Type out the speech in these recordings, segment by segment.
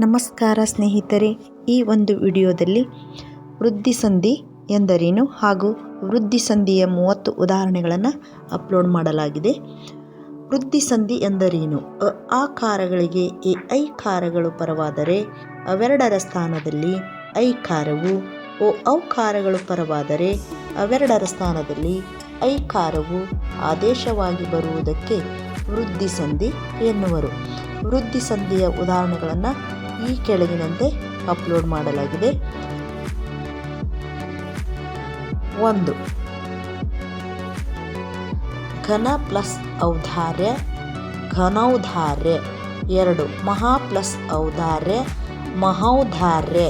ನಮಸ್ಕಾರ ಸ್ನೇಹಿತರೆ, ಈ ಒಂದು ವಿಡಿಯೋದಲ್ಲಿ ವೃದ್ಧಿಸಂಧಿ ಎಂದರೇನು ಹಾಗೂ ವೃದ್ಧಿಸಂಧಿಯ ಮೂವತ್ತು ಉದಾಹರಣೆಗಳನ್ನು ಅಪ್ಲೋಡ್ ಮಾಡಲಾಗಿದೆ. ವೃದ್ಧಿಸಂಧಿ ಎಂದರೇನು? ಅ ಕಾರಗಳಿಗೆ ಎ, ಐ ಕಾರಗಳು ಪರವಾದರೆ ಅವೆರಡರ ಸ್ಥಾನದಲ್ಲಿ ಐ ಕಾರವು, ಓ, ಔ ಕಾರಗಳು ಪರವಾದರೆ ಅವೆರಡರ ಸ್ಥಾನದಲ್ಲಿ ಐ ಕಾರವು ಆದೇಶವಾಗಿ ಬರುವುದಕ್ಕೆ ವೃದ್ಧಿಸಂಧಿ ಎನ್ನುವರು. ವೃದ್ಧಿಸಂಧಿಯ ಉದಾಹರಣೆಗಳನ್ನು ಈ ಕೆಳಗಿನಂತೆ ಅಪ್ಲೋಡ್ ಮಾಡಲಾಗಿದೆ. ಒಂದು. ಘನ ಪ್ಲಸ್ ಔದಾರ್ಯ, ಘನೌದಾರ್ಯ. ಎರಡು. ಮಹಾ ಪ್ಲಸ್ ಔದಾರ್ಯ, ಮಹೌದಾರ್ಯ.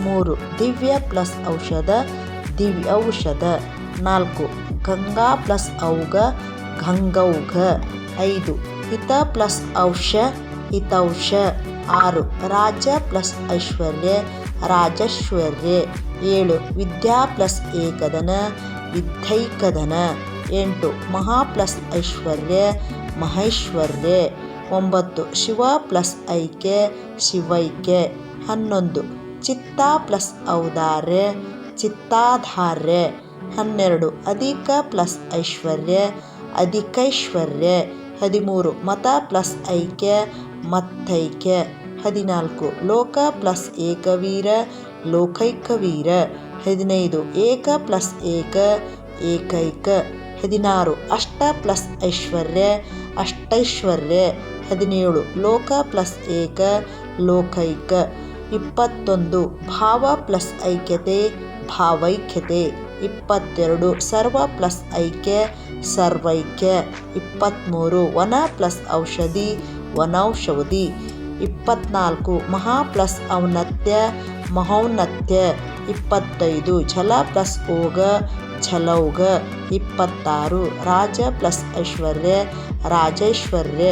ಮೂರು. ದಿವ್ಯ ಪ್ಲಸ್ ಔಷಧ, ದಿವ್ಯ ಔಷಧ. ನಾಲ್ಕು. ಗಂಗಾ ಪ್ಲಸ್ ಔಗ, ಗಂಗೌಘ. ಐದು. ಹಿತ ಪ್ಲಸ್ ಔಷ, ಹಿತೌಷ. ಆರು. ರಾಜ ಪ್ಲಸ್ ಐಶ್ವರ್ಯ ರಾಜಶ್ವರ್ಯ ಏಳು. ವಿದ್ಯಾ ಪ್ಲಸ್ ಏಕದನ ವಿದ್ಯೈಕದನ ಎಂಟು. ಮಹಾ ಪ್ಲಸ್ ಐಶ್ವರ್ಯ, ಮಹೈಶ್ವರ್ಯ. ಒಂಬತ್ತು. ಶಿವ ಪ್ಲಸ್ ಐಕೆ ಶಿವೈಕೆ ಹನ್ನೊಂದು. ಚಿತ್ತ ಪ್ಲಸ್ ಔದಾರ್ಯ, ಚಿತ್ತಾಧಾರ್ಯ. ಹನ್ನೆರಡು. ಅಧಿಕ ಪ್ಲಸ್ ಐಶ್ವರ್ಯ, ಅಧಿಕೈಶ್ವರ್ಯ. ಹದಿಮೂರು. ಮತ ಪ್ಲಸ್ ಐಕ್ಯ ಮತ್ತೈಕ್ಯ. ಹದಿನಾಲ್ಕು. ಲೋಕ ಪ್ಲಸ್ ಏಕವೀರ, ಲೋಕೈಕವೀರ. ಹದಿನೈದು. ಏಕ ಪ್ಲಸ್ ಏಕ, ಏಕೈಕ. ಹದಿನಾರು. ಅಷ್ಟ ಪ್ಲಸ್ ಐಶ್ವರ್ಯ, ಅಷ್ಟೈಶ್ವರ್ಯ. ಹದಿನೇಳು. ಲೋಕ ಪ್ಲಸ್ ಏಕ, ಲೋಕೈಕ. ಇಪ್ಪತ್ತೊಂದು. ಭಾವ ಪ್ಲಸ್ ಐಕ್ಯತೆ, ಭಾವೈಕ್ಯತೆ. ಇಪ್ಪತ್ತೆರಡು. ಸರ್ವ ಪ್ಲಸ್ ಐಕ್ಯ, ಸರ್ವೈಕ್ಯ. ಇಪ್ಪತ್ತ್ಮೂರು ವನ ಪ್ಲಸ್ ಔಷಧಿ ವನೌಷಧಿ ಇಪ್ಪತ್ನಾಲ್ಕು ಮಹಾ ಪ್ಲಸ್ ಔನ್ನತ್ಯ ಮಹೌನ್ನತ್ಯ ಇಪ್ಪತ್ತೈದು ಛಲ ಪ್ಲಸ್ ಓಗ ಛಲೌಗ ಇಪ್ಪತ್ತಾರು ರಾಜ ಪ್ಲಸ್ ಐಶ್ವರ್ಯ ರಾಜೈಶ್ವರ್ಯ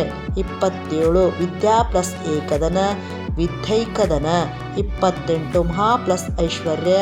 ಇಪ್ಪತ್ತೇಳು ವಿದ್ಯಾ ಪ್ಲಸ್ ಏಕದನ ವಿದ್ಯೈಕದನ ಇಪ್ಪತ್ತೆಂಟು ಮಹಾ ಪ್ಲಸ್ ಐಶ್ವರ್ಯ